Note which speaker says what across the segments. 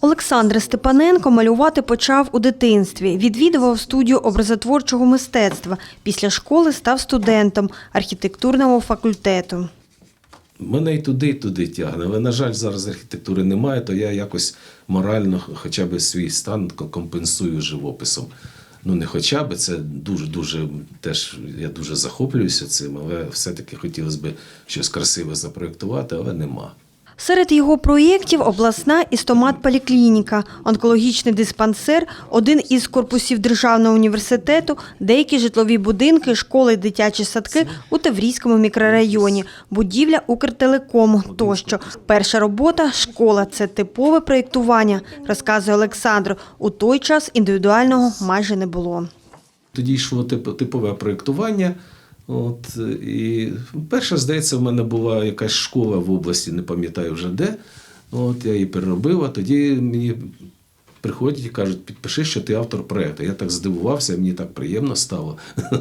Speaker 1: Олександр Степаненко малювати почав у дитинстві. Відвідував студію образотворчого мистецтва. Після школи став студентом архітектурного факультету.
Speaker 2: Мене і туди, і туди тягне. Але, на жаль, зараз архітектури немає, то я якось морально хоча б свій стан компенсую живописом. Ну, не хоча б, це дуже-дуже теж я дуже захоплююся цим, але все-таки хотілося б щось красиве запроєктувати, але нема.
Speaker 1: Серед його проєктів обласна істомат-поліклініка, онкологічний диспансер, один із корпусів Державного університету, деякі житлові будинки, школи, дитячі садки у Таврійському мікрорайоні, будівля Укртелекому тощо. Перша робота – школа. Це типове проєктування, розказує Олександр. У той час індивідуального майже не було.
Speaker 2: Тоді йшло типове проєктування. От, і перша, здається, в мене була якась школа в області, не пам'ятаю вже де. От, я її переробив, а тоді мені приходять і кажуть, підпиши, що ти автор проєкту. Я так здивувався, мені так приємно стало.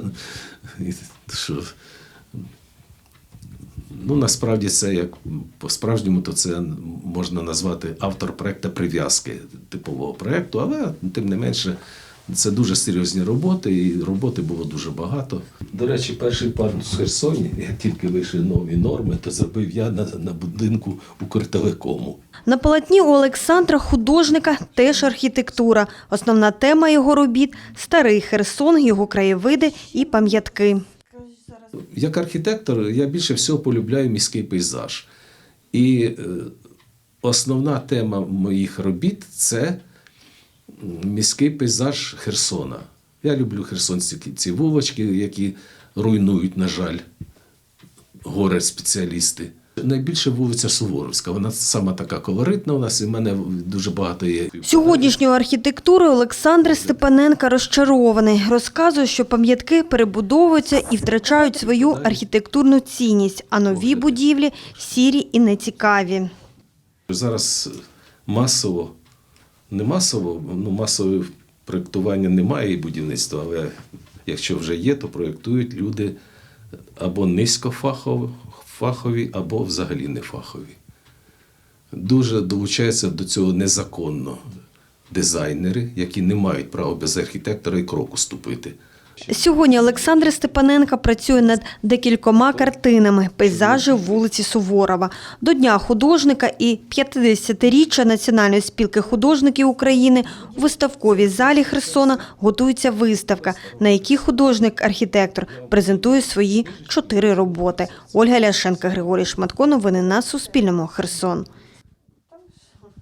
Speaker 2: Ну, насправді це як по-справжньому, то це можна назвати автор проекту прив'язки типового проекту, але тим не менше це дуже серйозні роботи, і роботи було дуже багато. До речі, перший парк в Херсоні, як тільки вийшли нові норми, то зробив я на, на будинку Укртелекому.
Speaker 1: На полотні у Олександра художника теж архітектура. Основна тема його робіт – старий Херсон, його краєвиди і пам'ятки.
Speaker 2: Як архітектор, я більше всього полюбляю міський пейзаж. І е, основна тема моїх робіт це міський пейзаж Херсона. Я люблю херсонські ці вулочки, які руйнують, на жаль, горе спеціалісти. Найбільше вулиця Суворовська. Вона сама така колоритна у нас, і в мене дуже багато є.
Speaker 1: Сьогоднішньою архітектурою Олександр Степаненка розчарований. Розказує, що пам'ятки перебудовуються і втрачають свою архітектурну цінність, а нові будівлі сірі і нецікаві.
Speaker 2: Зараз масово, не масово, ну масове проєктування немає і будівництва, але якщо вже є, то проєктують люди або низькофахові, або взагалі не фахові. Дуже долучаються до цього незаконно дизайнери, які не мають права без архітектора і кроку ступити.
Speaker 1: Сьогодні Олександр Степаненка працює над декількома картинами пейзажі вулиці Суворова. До Дня художника і 50-річчя Національної спілки художників України у виставковій залі Херсона готується виставка, на якій художник-архітектор презентує свої чотири роботи. Ольга Ляшенка, Григорій Шматко. Новини на Суспільному. Херсон.